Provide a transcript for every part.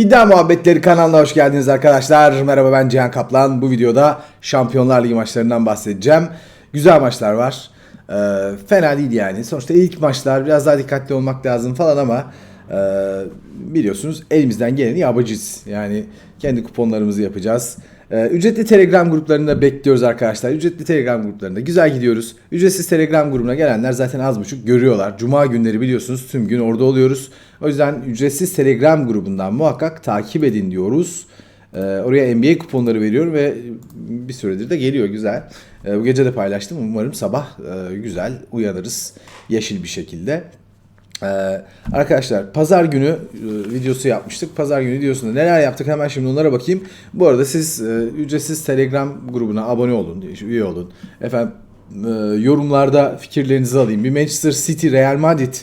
İddia Muhabbetleri kanalına hoş geldiniz arkadaşlar. Merhaba ben Cihan Kaplan. Bu videoda Şampiyonlar Ligi maçlarından bahsedeceğim. Güzel maçlar var. Ee, fena değil yani. Sonuçta ilk maçlar biraz daha dikkatli olmak lazım falan ama e, biliyorsunuz elimizden geleni yapacağız. Yani kendi kuponlarımızı yapacağız. Ee, ücretli Telegram gruplarında bekliyoruz arkadaşlar. Ücretli Telegram gruplarında güzel gidiyoruz. Ücretsiz Telegram grubuna gelenler zaten az buçuk görüyorlar. Cuma günleri biliyorsunuz tüm gün orada oluyoruz. O yüzden ücretsiz Telegram grubundan muhakkak takip edin diyoruz. Ee, oraya NBA kuponları veriyor ve bir süredir de geliyor güzel. Ee, bu gece de paylaştım. Umarım sabah e, güzel uyanırız yeşil bir şekilde. Ee, arkadaşlar pazar günü e, videosu yapmıştık. Pazar günü videosunda neler yaptık hemen şimdi onlara bakayım. Bu arada siz e, ücretsiz Telegram grubuna abone olun, üye olun. Efendim e, yorumlarda fikirlerinizi alayım. Bir Manchester City Real Madrid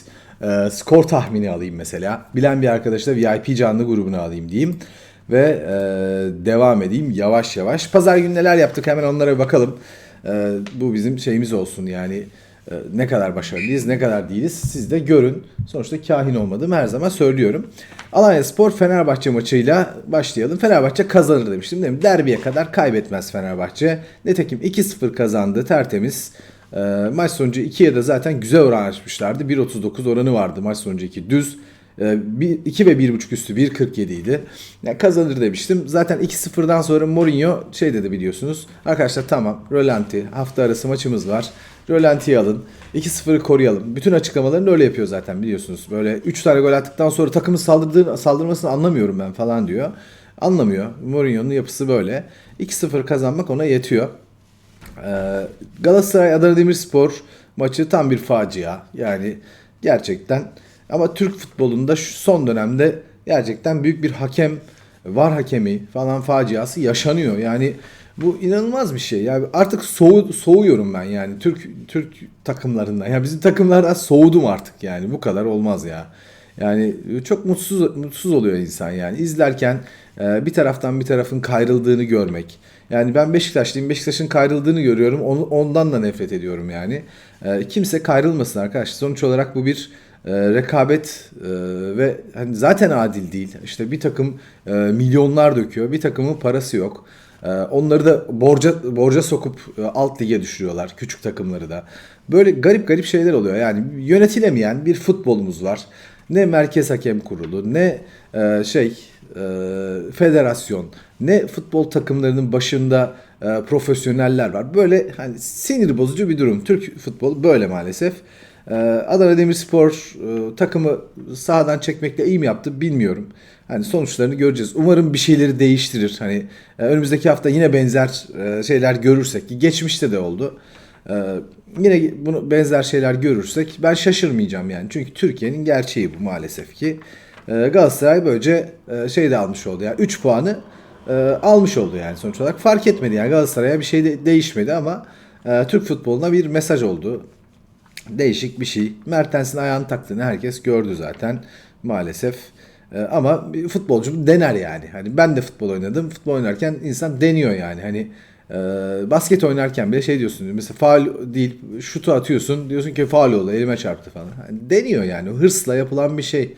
e, skor tahmini alayım mesela. Bilen bir arkadaşla VIP canlı grubuna alayım diyeyim. Ve e, devam edeyim yavaş yavaş. Pazar günü neler yaptık hemen onlara bakalım. E, bu bizim şeyimiz olsun yani ne kadar başarılıyız, ne kadar değiliz siz de görün. Sonuçta kahin olmadım her zaman söylüyorum. Alanya Spor Fenerbahçe maçıyla başlayalım. Fenerbahçe kazanır demiştim değil mi? Derbiye kadar kaybetmez Fenerbahçe. Nitekim 2-0 kazandı tertemiz. E, maç sonucu 2'ye de zaten güzel oran açmışlardı. 1.39 oranı vardı maç sonucu 2 düz. 2 ve 1.5 üstü 1.47 idi. Yani kazanır demiştim. Zaten 2-0'dan sonra Mourinho şey dedi biliyorsunuz. Arkadaşlar tamam rölanti hafta arası maçımız var. Rölantiyi alın. 2-0'ı koruyalım. Bütün açıklamalarını öyle yapıyor zaten biliyorsunuz. Böyle 3 tane gol attıktan sonra takımın saldırdığı, saldırmasını anlamıyorum ben falan diyor. Anlamıyor. Mourinho'nun yapısı böyle. 2-0 kazanmak ona yetiyor. Ee, Galatasaray Adana Demirspor maçı tam bir facia. Yani gerçekten ama Türk futbolunda şu son dönemde gerçekten büyük bir hakem var hakemi falan faciası yaşanıyor. Yani bu inanılmaz bir şey. Yani artık soğu, soğuyorum ben yani Türk Türk takımlarından. Ya yani bizim takımlardan soğudum artık yani. Bu kadar olmaz ya. Yani çok mutsuz mutsuz oluyor insan yani. izlerken e, bir taraftan bir tarafın kayrıldığını görmek. Yani ben Beşiktaşlıyım. Beşiktaş'ın kayrıldığını görüyorum. Onu, ondan da nefret ediyorum yani. E, kimse kayrılmasın arkadaşlar. Sonuç olarak bu bir e, rekabet e, ve hani zaten adil değil. İşte bir takım e, milyonlar döküyor. Bir takımın parası yok. E, onları da borca borca sokup e, alt lige düşürüyorlar. Küçük takımları da. Böyle garip garip şeyler oluyor. Yani yönetilemeyen bir futbolumuz var. Ne merkez hakem kurulu, ne e, şey e, federasyon, ne futbol takımlarının başında profesyoneller var. Böyle hani sinir bozucu bir durum. Türk futbolu böyle maalesef. E, Adana Demirspor e, takımı sahadan çekmekle iyi mi yaptı bilmiyorum. Hani sonuçlarını göreceğiz. Umarım bir şeyleri değiştirir. Hani e, önümüzdeki hafta yine benzer e, şeyler görürsek ki geçmişte de oldu. Yine bunu benzer şeyler görürsek ben şaşırmayacağım yani. Çünkü Türkiye'nin gerçeği bu maalesef ki. E, Galatasaray böylece şey de almış oldu. Yani 3 puanı almış oldu yani sonuç olarak. Fark etmedi yani Galatasaray'a bir şey de değişmedi ama Türk futboluna bir mesaj oldu. Değişik bir şey. Mertens'in ayağını taktığını herkes gördü zaten maalesef. E, ama bir futbolcu dener yani. Hani ben de futbol oynadım. Futbol oynarken insan deniyor yani. Hani e, basket oynarken bile şey diyorsun. Mesela faal değil şutu atıyorsun. Diyorsun ki faal oldu elime çarptı falan. Hani deniyor yani. Hırsla yapılan bir şey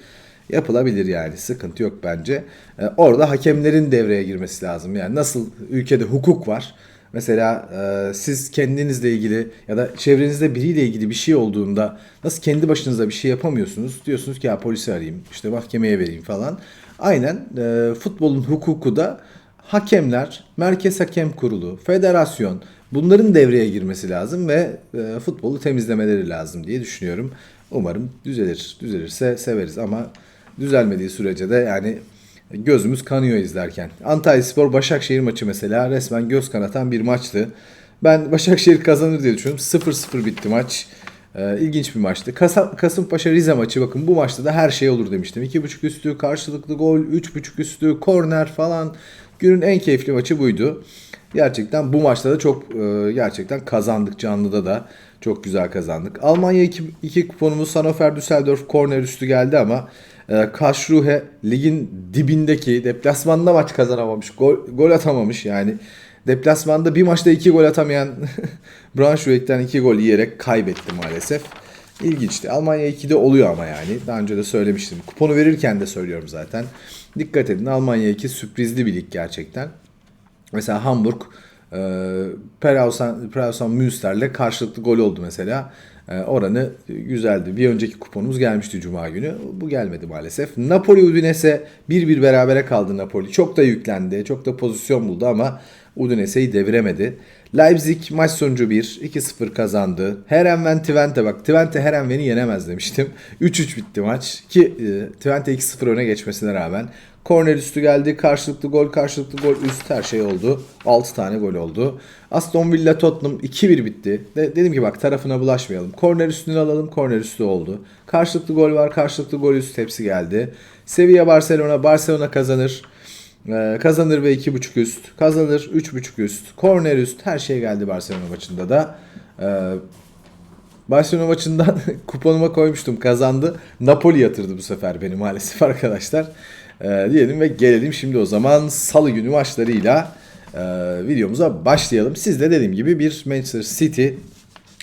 yapılabilir yani. Sıkıntı yok bence. E, orada hakemlerin devreye girmesi lazım. Yani nasıl ülkede hukuk var. Mesela e, siz kendinizle ilgili ya da çevrenizde biriyle ilgili bir şey olduğunda nasıl kendi başınıza bir şey yapamıyorsunuz? Diyorsunuz ki ya polisi arayayım, işte mahkemeye vereyim falan. Aynen e, futbolun hukuku da hakemler, Merkez Hakem Kurulu, federasyon bunların devreye girmesi lazım ve e, futbolu temizlemeleri lazım diye düşünüyorum. Umarım düzelir. Düzelirse severiz ama düzelmediği sürece de yani gözümüz kanıyor izlerken. Antalya Spor Başakşehir maçı mesela resmen göz kanatan bir maçtı. Ben Başakşehir kazanır diye düşünüyorum. 0-0 bitti maç. Ee, ilginç bir maçtı. Kasım, Kasımpaşa Rize maçı bakın bu maçta da her şey olur demiştim. 2.5 üstü, karşılıklı gol, 3.5 üstü, korner falan. Günün en keyifli maçı buydu. Gerçekten bu maçta da çok e, gerçekten kazandık canlıda da. Çok güzel kazandık. Almanya 2, 2 kuponumuz Hannover Düsseldorf korner üstü geldi ama e, Kaşruhe ligin dibindeki deplasmanda maç kazanamamış. Gol, gol atamamış yani. Deplasmanda bir maçta iki gol atamayan Braunschweig'den iki gol yiyerek kaybetti maalesef. İlginçti. Almanya 2'de oluyor ama yani. Daha önce de söylemiştim. Kuponu verirken de söylüyorum zaten. Dikkat edin Almanya 2 sürprizli bir lig gerçekten. Mesela Hamburg e, Perhausen, Perhausen Münster'le karşılıklı gol oldu mesela. E, oranı güzeldi. Bir önceki kuponumuz gelmişti Cuma günü. Bu gelmedi maalesef. Napoli Udinese 1-1 berabere kaldı Napoli. Çok da yüklendi. Çok da pozisyon buldu ama Udinese'yi deviremedi. Leipzig maç sonucu 1. 2-0 kazandı. Herenven Twente bak Twente Herenven'i yenemez demiştim. 3-3 bitti maç. Ki e, Twente 2-0 öne geçmesine rağmen. Korner üstü geldi. Karşılıklı gol, karşılıklı gol üst her şey oldu. 6 tane gol oldu. Aston Villa Tottenham 2-1 bitti. De, dedim ki bak tarafına bulaşmayalım. Korner üstünü alalım. Korner üstü oldu. Karşılıklı gol var. Karşılıklı gol üst hepsi geldi. Sevilla Barcelona. Barcelona kazanır. Ee, kazanır ve 2.5 üst. Kazanır 3.5 üst. Korner üst. Her şey geldi Barcelona maçında da. Ee, Barcelona maçından kuponuma koymuştum. Kazandı. Napoli yatırdı bu sefer beni maalesef arkadaşlar. Ee, diyelim ve gelelim şimdi o zaman salı günü maçlarıyla e, videomuza başlayalım. Siz de dediğim gibi bir Manchester City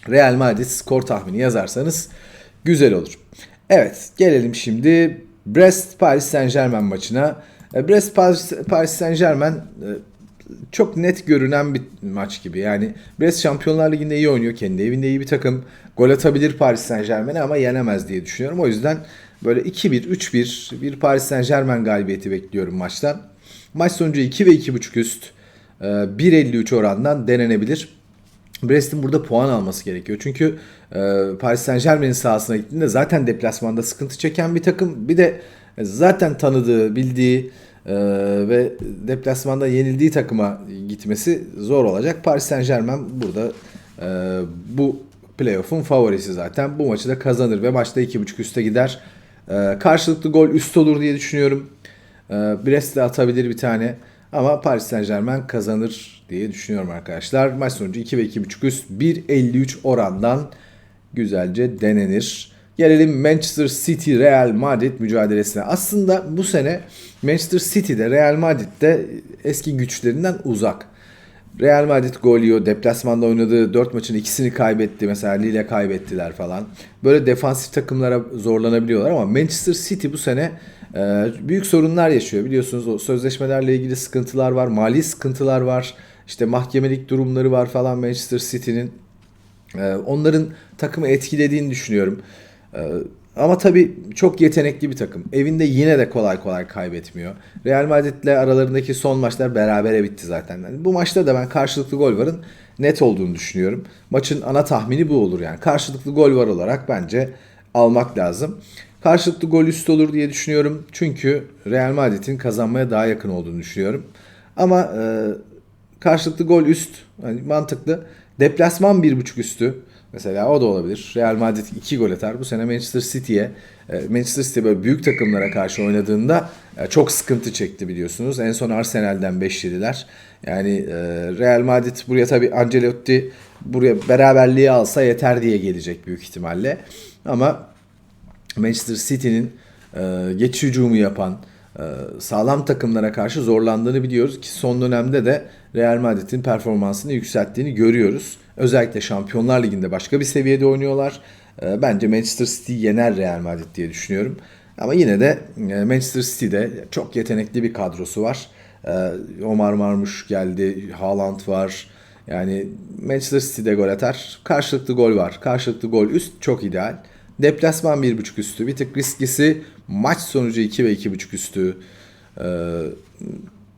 Real Madrid skor tahmini yazarsanız güzel olur. Evet gelelim şimdi Brest Paris Saint Germain maçına. E, Brest Paris Saint Germain e, çok net görünen bir maç gibi. Yani Brest Şampiyonlar Ligi'nde iyi oynuyor. Kendi evinde iyi bir takım. Gol atabilir Paris Saint Germain'e ama yenemez diye düşünüyorum. O yüzden böyle 2-1, 3-1 bir Paris Saint Germain galibiyeti bekliyorum maçtan. Maç sonucu 2 ve 2.5 üst. e, 1.53 orandan denenebilir. Brest'in burada puan alması gerekiyor. Çünkü e, Paris Saint Germain'in sahasına gittiğinde zaten deplasmanda sıkıntı çeken bir takım. Bir de zaten tanıdığı, bildiği e, ve deplasmanda yenildiği takıma gitmesi zor olacak. Paris Saint Germain burada e, bu playoff'un favorisi zaten. Bu maçı da kazanır ve maçta 2.5 üste gider. E, karşılıklı gol üst olur diye düşünüyorum. E, Brest de atabilir bir tane. Ama Paris Saint Germain kazanır diye düşünüyorum arkadaşlar. Maç sonucu 2 ve 2.5 üst 1.53 orandan güzelce denenir. Gelelim Manchester City Real Madrid mücadelesine. Aslında bu sene Manchester City'de Real Madrid'de eski güçlerinden uzak. Real Madrid gol yiyor. Deplasmanda oynadığı 4 maçın ikisini kaybetti. Mesela Lille kaybettiler falan. Böyle defansif takımlara zorlanabiliyorlar ama Manchester City bu sene e, büyük sorunlar yaşıyor. Biliyorsunuz o sözleşmelerle ilgili sıkıntılar var. Mali sıkıntılar var. İşte mahkemelik durumları var falan Manchester City'nin. E, onların takımı etkilediğini düşünüyorum. E, ama tabii çok yetenekli bir takım. Evinde yine de kolay kolay kaybetmiyor. Real Madrid'le aralarındaki son maçlar berabere bitti zaten. Yani bu maçta da ben karşılıklı gol varın net olduğunu düşünüyorum. Maçın ana tahmini bu olur yani. Karşılıklı gol var olarak bence almak lazım. Karşılıklı gol üst olur diye düşünüyorum. Çünkü Real Madrid'in kazanmaya daha yakın olduğunu düşünüyorum. Ama e, karşılıklı gol üst hani mantıklı. Deplasman 1.5 üstü. Mesela o da olabilir. Real Madrid 2 gol atar. Bu sene Manchester City'ye e, Manchester City böyle büyük takımlara karşı oynadığında e, çok sıkıntı çekti biliyorsunuz. En son Arsenal'den 5 yediler. Yani e, Real Madrid buraya tabii Ancelotti buraya beraberliği alsa yeter diye gelecek büyük ihtimalle. Ama Manchester City'nin geç hücumu yapan sağlam takımlara karşı zorlandığını biliyoruz ki son dönemde de Real Madrid'in performansını yükselttiğini görüyoruz. Özellikle Şampiyonlar Ligi'nde başka bir seviyede oynuyorlar. E, bence Manchester City yener Real Madrid diye düşünüyorum. Ama yine de e, Manchester City'de çok yetenekli bir kadrosu var. E, Omar Marmuş geldi, Haaland var. Yani Manchester City'de gol atar. Karşılıklı gol var. Karşılıklı gol üst çok ideal. Deplasman 1.5 üstü. Bir tık risklisi maç sonucu 2 ve 2.5 üstü e,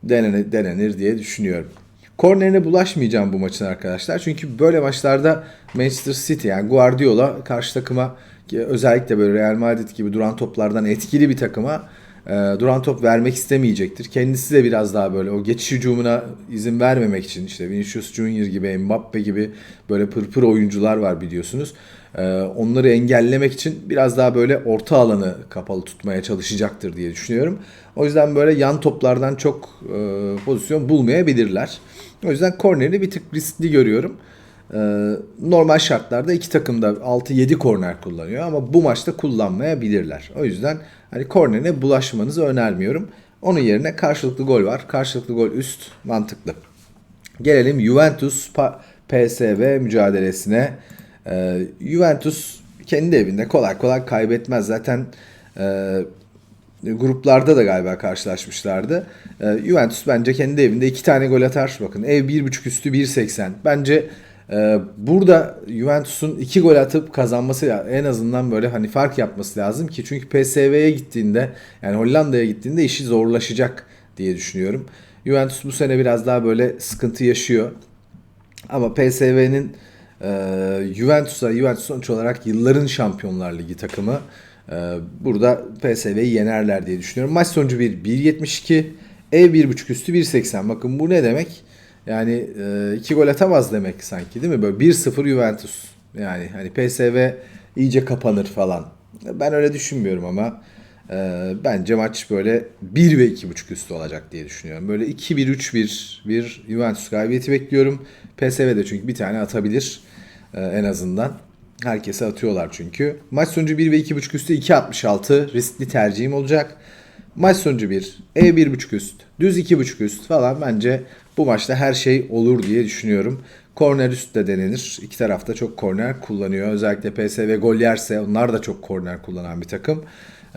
denenir diye düşünüyorum. Kornerine bulaşmayacağım bu maçın arkadaşlar. Çünkü böyle maçlarda Manchester City yani Guardiola karşı takıma özellikle böyle Real Madrid gibi duran toplardan etkili bir takıma e, duran top vermek istemeyecektir. Kendisi de biraz daha böyle o geçiş hücumuna izin vermemek için işte Vinicius Junior gibi Mbappe gibi böyle pırpır oyuncular var biliyorsunuz. E, onları engellemek için biraz daha böyle orta alanı kapalı tutmaya çalışacaktır diye düşünüyorum. O yüzden böyle yan toplardan çok e, pozisyon bulmayabilirler. O yüzden korneri bir tık riskli görüyorum. Ee, normal şartlarda iki takım da 6-7 korner kullanıyor ama bu maçta kullanmayabilirler. O yüzden hani kornerine bulaşmanızı önermiyorum. Onun yerine karşılıklı gol var. Karşılıklı gol üst mantıklı. Gelelim Juventus PSV mücadelesine. Ee, Juventus kendi evinde kolay kolay kaybetmez. Zaten e, gruplarda da galiba karşılaşmışlardı. E, Juventus bence kendi evinde iki tane gol atar. Bakın ev 1.5 üstü 1.80. Bence e, burada Juventus'un iki gol atıp kazanması en azından böyle hani fark yapması lazım ki çünkü PSV'ye gittiğinde yani Hollanda'ya gittiğinde işi zorlaşacak diye düşünüyorum. Juventus bu sene biraz daha böyle sıkıntı yaşıyor. Ama PSV'nin e, Juventus'a, Juventus sonuç olarak yılların Şampiyonlar Ligi takımı. E, burada PSV'yi yenerler diye düşünüyorum. Maç sonucu 1 1.72, E 1.5 üstü 1.80. Bakın bu ne demek? Yani e, iki gol atamaz demek sanki değil mi? Böyle 1-0 Juventus. Yani hani PSV iyice kapanır falan. Ben öyle düşünmüyorum ama e, bence maç böyle 1 ve 2.5 üstü olacak diye düşünüyorum. Böyle 2-1-3-1 bir Juventus galibiyeti bekliyorum. PSV de çünkü bir tane atabilir e, en azından. Herkese atıyorlar çünkü. Maç sonucu 1 ve 2.5 üstü 2.66 riskli tercihim olacak. Maç sonucu 1, E 1.5 üst, düz 2.5 üst falan bence bu maçta her şey olur diye düşünüyorum. Korner üst de denenir. İki tarafta çok korner kullanıyor. Özellikle PSV gol yerse onlar da çok korner kullanan bir takım.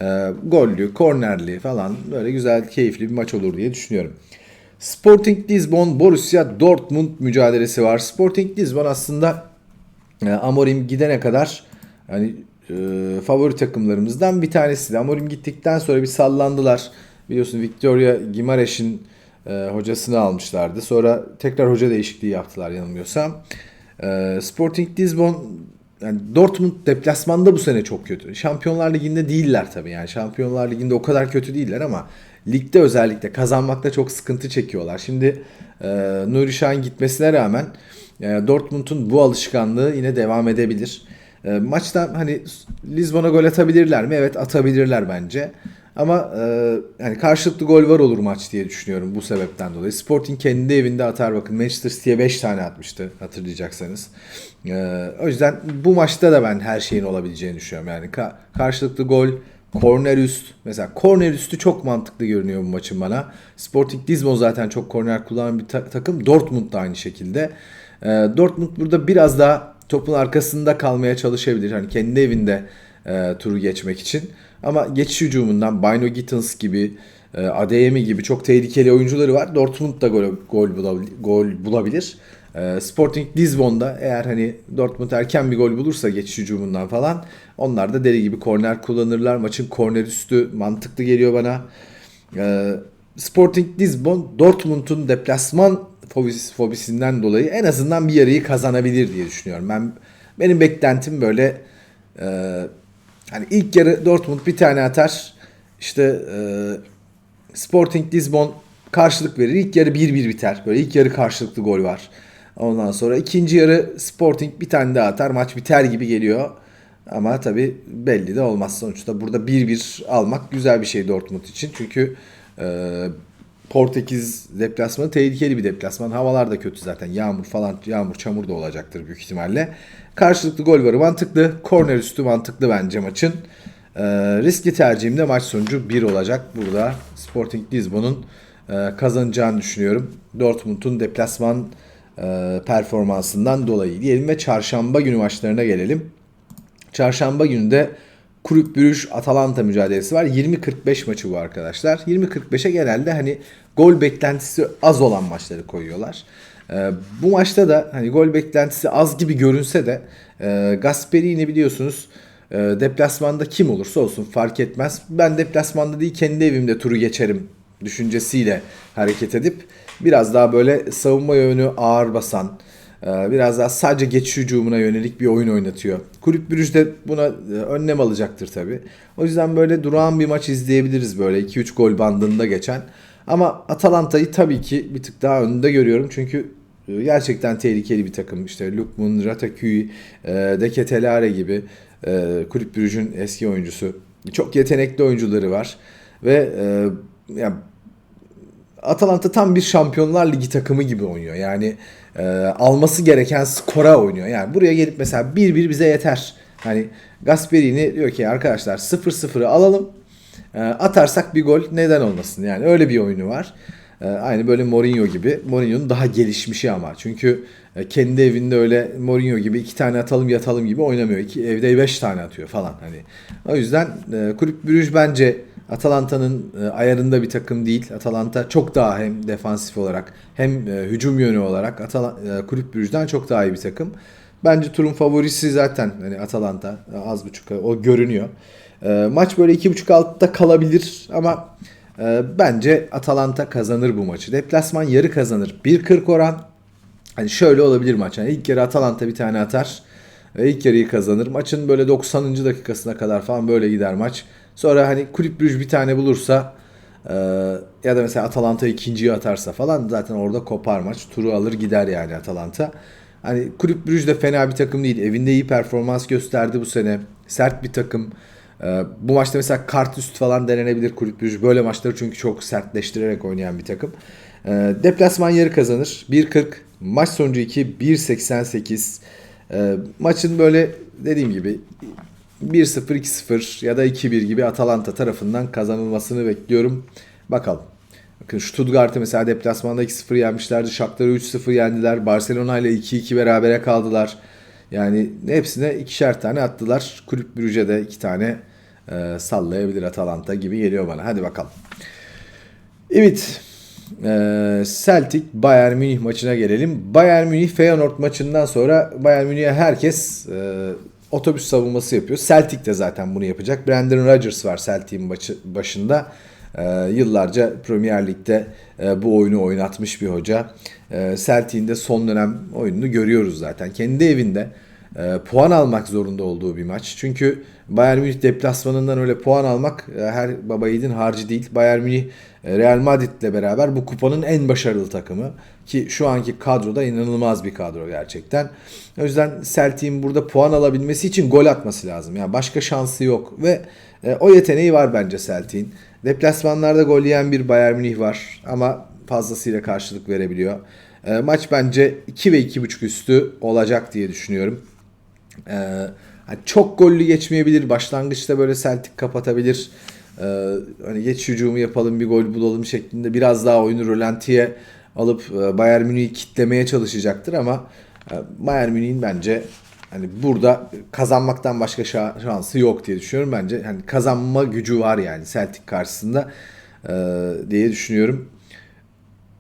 Ee, gollü, kornerli falan böyle güzel, keyifli bir maç olur diye düşünüyorum. Sporting Lisbon, Borussia Dortmund mücadelesi var. Sporting Lisbon aslında e, Amorim gidene kadar hani e, favori takımlarımızdan bir tanesi. Amorim gittikten sonra bir sallandılar. Biliyorsun Victoria Gimareş'in e, hocasını almışlardı. Sonra tekrar hoca değişikliği yaptılar yanılmıyorsam. E, Sporting Lisbon yani Dortmund deplasmanda bu sene çok kötü. Şampiyonlar Ligi'nde değiller tabii. Yani Şampiyonlar Ligi'nde o kadar kötü değiller ama ligde özellikle kazanmakta çok sıkıntı çekiyorlar. Şimdi e, Nuri Şahin gitmesine rağmen e, Dortmund'un bu alışkanlığı yine devam edebilir. E, maçta hani Lisbon'a gol atabilirler mi? Evet atabilirler bence. Ama e, hani karşılıklı gol var olur maç diye düşünüyorum bu sebepten dolayı. Sporting kendi evinde atar bakın Manchester City'ye 5 tane atmıştı hatırlayacaksanız. E, o yüzden bu maçta da ben her şeyin olabileceğini düşünüyorum. Yani ka- karşılıklı gol, korner üst. Mesela korner üstü çok mantıklı görünüyor bu maçın bana. Sporting Lisbon zaten çok korner kullanan bir ta- takım. Dortmund da aynı şekilde. E, Dortmund burada biraz daha topun arkasında kalmaya çalışabilir. Hani kendi evinde e, turu geçmek için. Ama geçiş hücumundan Bino Gittins gibi, e, Adeyemi gibi çok tehlikeli oyuncuları var. Dortmund da gol, gol, bulabilir, gol bulabilir. E, Sporting Lisbon'da eğer hani Dortmund erken bir gol bulursa geçiş hücumundan falan onlar da deli gibi korner kullanırlar. Maçın korner üstü mantıklı geliyor bana. E, Sporting Lisbon Dortmund'un deplasman fobis, fobisinden dolayı en azından bir yarıyı kazanabilir diye düşünüyorum. Ben benim beklentim böyle e, hani ilk yarı Dortmund bir tane atar. İşte e, Sporting Lisbon karşılık verir. İlk yarı 1-1 biter. Böyle ilk yarı karşılıklı gol var. Ondan sonra ikinci yarı Sporting bir tane daha atar. Maç biter gibi geliyor. Ama tabii belli de olmaz. Sonuçta burada 1-1 almak güzel bir şey Dortmund için. Çünkü e, Portekiz deplasmanı tehlikeli bir deplasman. Havalar da kötü zaten. Yağmur falan, yağmur çamur da olacaktır büyük ihtimalle. Karşılıklı gol varı mantıklı. Korner üstü mantıklı bence maçın. E, riskli tercihim de maç sonucu 1 olacak. Burada Sporting Lisbon'un e, kazanacağını düşünüyorum. Dortmund'un deplasman performansından dolayı diyelim ve çarşamba günü maçlarına gelelim. Çarşamba günü de Kulüp Brüj Atalanta mücadelesi var. 20-45 maçı bu arkadaşlar. 20-45'e genelde hani gol beklentisi az olan maçları koyuyorlar. Ee, bu maçta da hani gol beklentisi az gibi görünse de e, Gasperini biliyorsunuz e, deplasmanda kim olursa olsun fark etmez. Ben deplasmanda değil kendi evimde turu geçerim düşüncesiyle hareket edip biraz daha böyle savunma yönü ağır basan, ee, biraz daha sadece geçiş hücumuna yönelik bir oyun oynatıyor. Kulüp Brüj de buna e, önlem alacaktır tabi. O yüzden böyle durağan bir maç izleyebiliriz böyle 2-3 gol bandında geçen. Ama Atalanta'yı tabii ki bir tık daha önde görüyorum. Çünkü e, gerçekten tehlikeli bir takım. İşte Lukman, Rataküy, e, Deketelare gibi Kulüp Brüj'ün eski oyuncusu. Çok yetenekli oyuncuları var. Ve yani Atalanta tam bir Şampiyonlar Ligi takımı gibi oynuyor. Yani e, alması gereken skora oynuyor. Yani buraya gelip mesela 1-1 bize yeter. Hani Gasperini diyor ki arkadaşlar 0-0'ı alalım. E, atarsak bir gol neden olmasın? Yani öyle bir oyunu var. E, aynı böyle Mourinho gibi. Mourinho'nun daha gelişmişi ama. Çünkü e, kendi evinde öyle Mourinho gibi iki tane atalım yatalım gibi oynamıyor. İki, evde beş tane atıyor falan. Hani o yüzden e, Kulüp Brüj bence Atalanta'nın e, ayarında bir takım değil. Atalanta çok daha hem defansif olarak hem e, hücum yönü olarak Atala, e, Kulüp Brüj'den çok daha iyi bir takım. Bence turun favorisi zaten hani Atalanta az buçuk o görünüyor. Maç böyle iki buçuk altta kalabilir ama bence Atalanta kazanır bu maçı. Deplasman yarı kazanır. 1.40 oran. Hani şöyle olabilir maç. Yani ilk yarı Atalanta bir tane atar. İlk yarıyı kazanır. Maçın böyle 90. dakikasına kadar falan böyle gider maç. Sonra hani Kulüp Brüj bir tane bulursa e, ya da mesela Atalanta ikinciyi atarsa falan zaten orada kopar maç. Turu alır gider yani Atalanta. Hani Kulüp Brüj de fena bir takım değil. Evinde iyi performans gösterdi bu sene. Sert bir takım. E, bu maçta mesela kart üst falan denenebilir Kulüp Brüj. Böyle maçları çünkü çok sertleştirerek oynayan bir takım. E, deplasman yarı kazanır. 1.40. Maç sonucu 2. 1.88. E, maçın böyle dediğim gibi 1-0, 2-0 ya da 2-1 gibi Atalanta tarafından kazanılmasını bekliyorum. Bakalım. Bakın Stuttgart'ı mesela deplasmanda 2-0 yenmişlerdi. Shakhtar'ı 3-0 yendiler. Barcelona ile 2-2 berabere kaldılar. Yani hepsine ikişer tane attılar. Kulüp Brüj'e iki tane e, sallayabilir Atalanta gibi geliyor bana. Hadi bakalım. Evet. E, Celtic Bayern Münih maçına gelelim. Bayern Münih Feyenoord maçından sonra Bayern Münih'e herkes e, otobüs savunması yapıyor. Celtic de zaten bunu yapacak. Brandon Rodgers var Celtic'in başında. E, yıllarca Premier Lig'de e, bu oyunu oynatmış bir hoca. E, Celtic'in de son dönem oyununu görüyoruz zaten. Kendi evinde e, puan almak zorunda olduğu bir maç. Çünkü Bayern Münih deplasmanından öyle puan almak e, her baba yiğidin harcı değil. Bayern Münih e, Real Madrid'le beraber bu kupanın en başarılı takımı. Ki şu anki kadroda inanılmaz bir kadro gerçekten. O yüzden Celtic'in burada puan alabilmesi için gol atması lazım. Yani başka şansı yok ve e, o yeteneği var bence Celtic'in. Deplasmanlarda gol yiyen bir Bayern Münih var ama fazlasıyla karşılık verebiliyor. E, maç bence 2 ve 2.5 üstü olacak diye düşünüyorum. Ee, hani çok gollü geçmeyebilir. Başlangıçta böyle Celtic kapatabilir. Ee, hani geç hücumu yapalım bir gol bulalım şeklinde biraz daha oyunu rölantiye alıp e, Bayern Münih'i kitlemeye çalışacaktır ama e, Bayern Münih'in bence hani burada kazanmaktan başka şansı yok diye düşünüyorum. Bence hani kazanma gücü var yani Celtic karşısında e, diye düşünüyorum.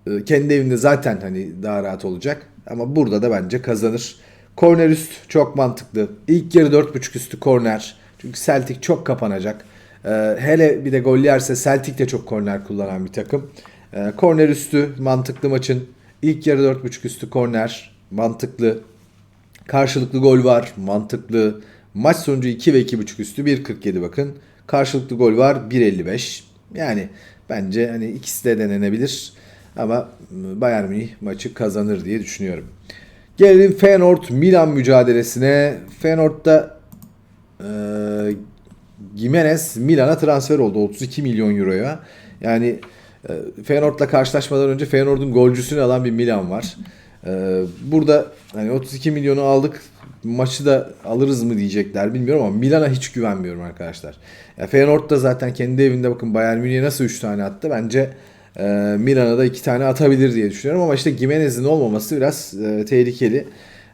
E, kendi evinde zaten hani daha rahat olacak ama burada da bence kazanır. Korner üst çok mantıklı. İlk yarı 4.5 üstü korner. Çünkü Celtic çok kapanacak. Ee, hele bir de gol yerse Celtic de çok korner kullanan bir takım. Ee, korner üstü mantıklı maçın. İlk yarı 4.5 üstü korner mantıklı. Karşılıklı gol var mantıklı. Maç sonucu 2 ve 2.5 üstü 1.47 bakın. Karşılıklı gol var 1.55. Yani bence hani ikisi de denenebilir. Ama Bayern Münih maçı kazanır diye düşünüyorum. Gelelim Feyenoord Milan mücadelesine. Feyenoord'da e, Gimenez Milan'a transfer oldu 32 milyon euroya. Yani e, Feyenoord'la karşılaşmadan önce Feyenoord'un golcüsünü alan bir Milan var. E, burada hani 32 milyonu aldık maçı da alırız mı diyecekler bilmiyorum ama Milan'a hiç güvenmiyorum arkadaşlar. Ya Feyenoord da zaten kendi evinde bakın Bayern Münih'e nasıl 3 tane attı. Bence e, Milan'a da 2 tane atabilir diye düşünüyorum ama işte Gimenez'in olmaması biraz e, tehlikeli.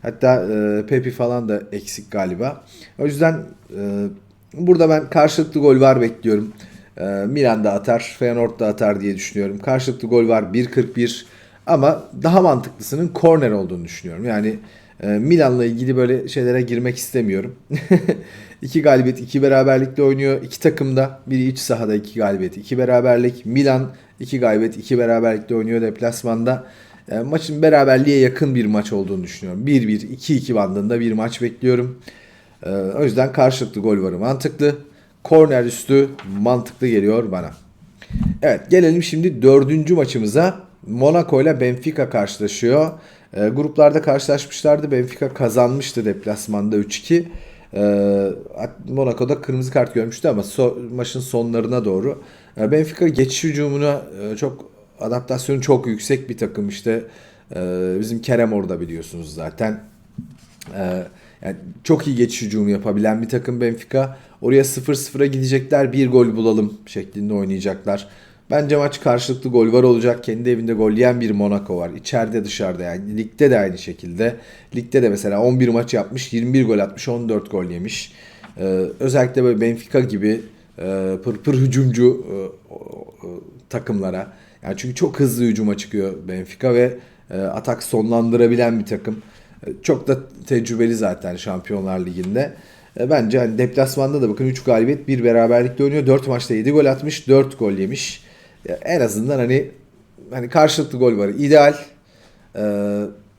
Hatta e, Pepi falan da eksik galiba. O yüzden e, burada ben karşılıklı gol var bekliyorum. E, Milan da atar, Feyenoord da atar diye düşünüyorum. Karşılıklı gol var 1.41 ama daha mantıklısının korner olduğunu düşünüyorum. Yani Milan'la ilgili böyle şeylere girmek istemiyorum. İki galibiyet, iki beraberlikle oynuyor. İki takımda biri iç sahada iki galibiyet, iki beraberlik. Milan iki galibiyet, iki beraberlikle oynuyor deplasmanda. E, maçın beraberliğe yakın bir maç olduğunu düşünüyorum. 1-1, 2-2 bandında bir maç bekliyorum. E, o yüzden karşılıklı gol varı mantıklı. Korner üstü mantıklı geliyor bana. Evet gelelim şimdi dördüncü maçımıza. Monaco ile Benfica karşılaşıyor. E, gruplarda karşılaşmışlardı. Benfica kazanmıştı deplasmanda 3-2. E, Monaco'da kırmızı kart görmüştü ama so, maçın sonlarına doğru. E, Benfica geçiş hücumuna e, çok adaptasyonu çok yüksek bir takım işte. E, bizim Kerem orada biliyorsunuz zaten. E, yani çok iyi geçiş hücumu yapabilen bir takım Benfica. Oraya 0-0'a gidecekler bir gol bulalım şeklinde oynayacaklar. Bence maç karşılıklı gol var olacak. Kendi evinde gol yiyen bir Monaco var. İçeride dışarıda yani. Ligde de aynı şekilde. Ligde de mesela 11 maç yapmış. 21 gol atmış. 14 gol yemiş. Ee, özellikle böyle Benfica gibi e, pırpır hücumcu e, e, takımlara. Yani çünkü çok hızlı hücuma çıkıyor Benfica ve e, atak sonlandırabilen bir takım. E, çok da tecrübeli zaten Şampiyonlar Ligi'nde. E, bence hani deplasmanda da bakın 3 galibiyet 1 beraberlikle oynuyor. 4 maçta 7 gol atmış, 4 gol yemiş. En azından hani hani karşılıklı gol var. İdeal. E,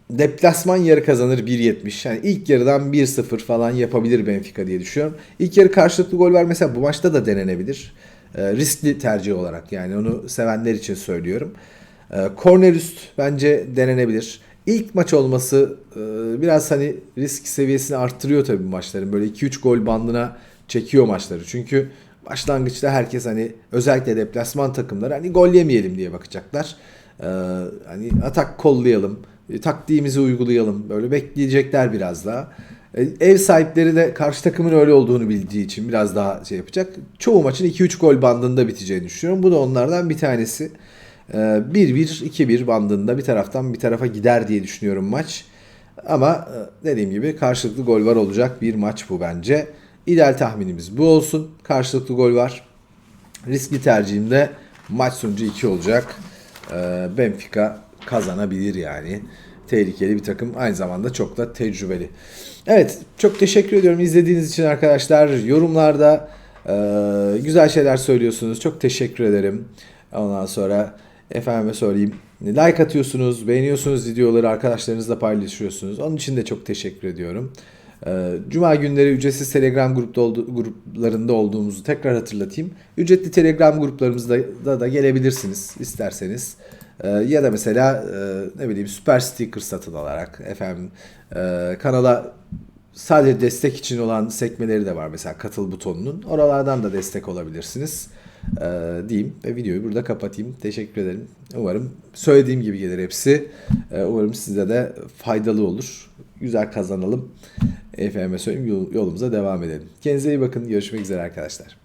deplasman yarı kazanır 1.70. Yani ilk yarıdan 1-0 falan yapabilir Benfica diye düşünüyorum. İlk yarı karşılıklı gol var mesela bu maçta da denenebilir. E, riskli tercih olarak yani onu sevenler için söylüyorum. E, korner üst bence denenebilir. İlk maç olması e, biraz hani risk seviyesini arttırıyor tabii bu maçların. Böyle 2-3 gol bandına çekiyor maçları. Çünkü başlangıçta herkes hani özellikle deplasman takımları hani gol yemeyelim diye bakacaklar. E, hani atak kollayalım, e, taktiğimizi uygulayalım. Böyle bekleyecekler biraz daha. E, Ev sahipleri de karşı takımın öyle olduğunu bildiği için biraz daha şey yapacak. Çoğu maçın 2-3 gol bandında biteceğini düşünüyorum. Bu da onlardan bir tanesi. Ee, 1-1, 2-1 bandında bir taraftan bir tarafa gider diye düşünüyorum maç. Ama e, dediğim gibi karşılıklı gol var olacak bir maç bu bence. İdeal tahminimiz bu olsun. Karşılıklı gol var. Riskli tercihim de maç sonucu 2 olacak. Ee, Benfica kazanabilir yani. Tehlikeli bir takım. Aynı zamanda çok da tecrübeli. Evet çok teşekkür ediyorum izlediğiniz için arkadaşlar. Yorumlarda e, güzel şeyler söylüyorsunuz. Çok teşekkür ederim. Ondan sonra efendime söyleyeyim. Like atıyorsunuz, beğeniyorsunuz videoları, arkadaşlarınızla paylaşıyorsunuz. Onun için de çok teşekkür ediyorum. Ee, Cuma günleri ücretsiz Telegram grupta oldu, gruplarında olduğumuzu tekrar hatırlatayım. Ücretli Telegram gruplarımızda da, da gelebilirsiniz isterseniz. Ee, ya da mesela e, ne bileyim süper sticker satın alarak efendim e, kanala sadece destek için olan sekmeleri de var mesela katıl butonunun. Oralardan da destek olabilirsiniz. Ee, diyeyim ve videoyu burada kapatayım. Teşekkür ederim. Umarım söylediğim gibi gelir hepsi. Umarım size de faydalı olur. Güzel kazanalım. Efendime söyleyeyim yol- yolumuza devam edelim. Kendinize iyi bakın. Görüşmek üzere arkadaşlar.